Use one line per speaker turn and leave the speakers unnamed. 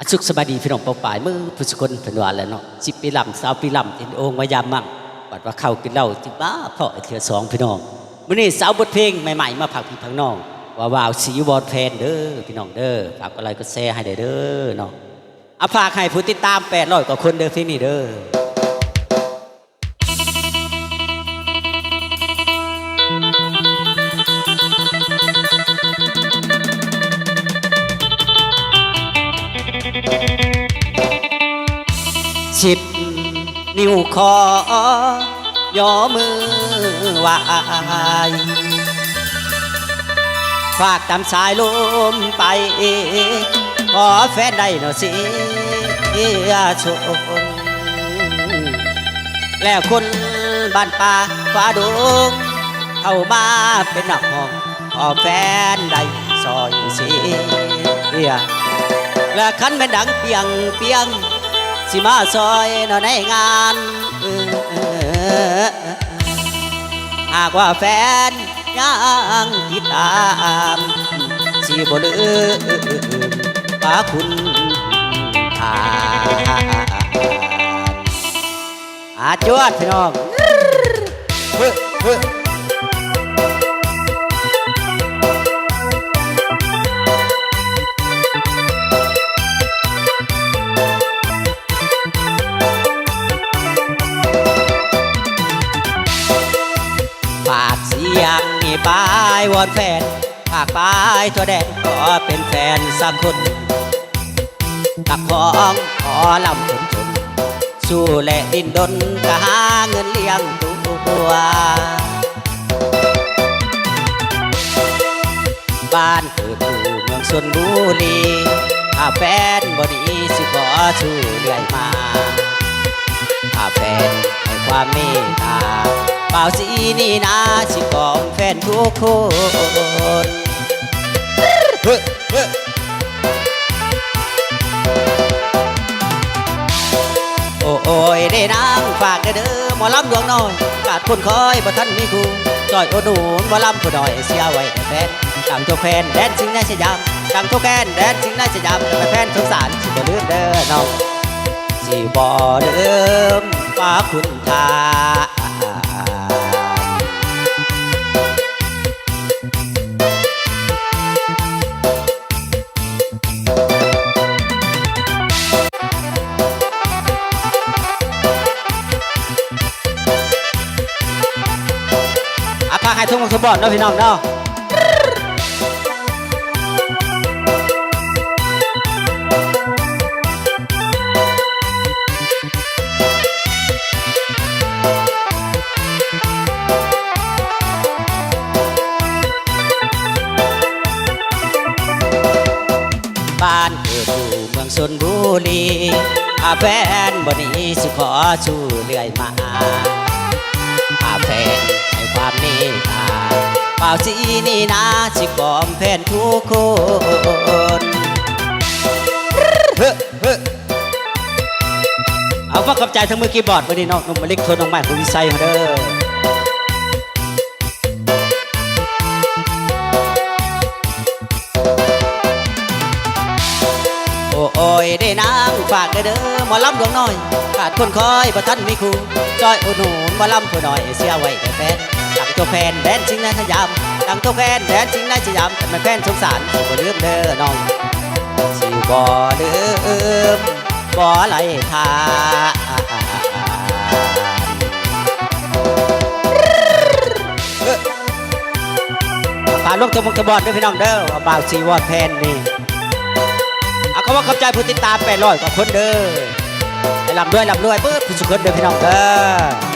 อาสุขสบายดีพี่น้องเป่าป่ายมือผู้สกลเพิ่นว่าแล้วเนาะสิบปีลำสาวปีลำเอ็นองมายามมั่งบัดว่าเข้ากินเหล้าจิบ้าพ่อไอเถือสองพี่น้องมื้อนี้สาวบทเพลงใหม่ๆมาผักพี่พังน้องว่าวาวสีวอดแฟนเด้อพี่น้องเด้อฝากอะไรก็แชร์ให้ได้เด้อเนาะอาฝากให้ผู้ติดตามแปะรอยกว่าคนเด้อที่นี่เด้อ สิบนิ้วคอย่อมือไหวายฝากตามสายลมไป ขอแฟนได้หน่อยสิชนแล้วคนบ้านป่าฟ้าดงเข้ามาเป็นนักห้องขอแฟนได้ซอยสิและคันเป็นดังเปียงเปียง สิมาซอยนาะในงานออเออหากว่าแฟนยังติดตามสิบ่ลืมพาคุณทานอาจวดพี่น้องายวอนแฟนฝากปายตัวแดนขอเป็นแฟนสักคนตักของขอลำจนจนสู้และดินดนก็หาเงินเลี้ยงตัวบ้านเกิดอยู่เมืองชนบุรีถ้าแฟนบดีสิขอช่วยเรื่อยมา แฟนให้ความเมตตาเป่าสีนี่นะสิกอมแฟนทุกคนเฮ้เฮ้โอ้โอยได้นางฝากเด้อหมอลำดวงน้อยกาดคนคอยบ่ทันมีครูจอยโอนูนหมอลำผู้น้อยเสียไว้แฟนดังโจกแฟนแดนสิงในสยามดังโจกแฟนแดนสิงในสยามแต่แฟนสงสารสิบ่ลืมเด้อน้อง สิบ่เดิมว่าคุณทาอาพาให้ทุ่งสมบัติเนาะพี่น้องเนาะ บ้านเกิดอยู่เมืองชนบุรีอาแฟนบนี้สิขอชูเรื่อยมาอาแฟนให้ความเมตตาเป่าสีนี่นะสิกอมแฟนทุกคนเฮ้อเฮ้เอาว่ากับใจทั้งมือคีย์บอร์ดวันนี้น้องนุ่มมาเล็กทนน้องใหม่คุณวิสัยมาเด้อ โอ้อยได้นางฝากเด้อหมอลำดวงน้อยขาดคนคอยบ่ทันมีครูจอยอุดหนุนหมอลำผู้น้อยเสียไว้แต่แฟนดังตัวแฟนแดนจริงในสยามดังตัวแฟนแดนจริงในสยามแต่แฟนสงสารบ่ลืมเด้อน้องสิบ่ลืมบ่ไหลทานผ่าลูกตะมงตะบอดด้วยพี่น้องเด้อว่าบ่าวสีวอดแพนนี่ อาก็ว่าเข้าใจผู้ติดตามแปดร้อยกว่าคนเด้อให้ลำด้วยลำด้วยเปิดผู้สุขคนเด้อพี่น้องเด้อ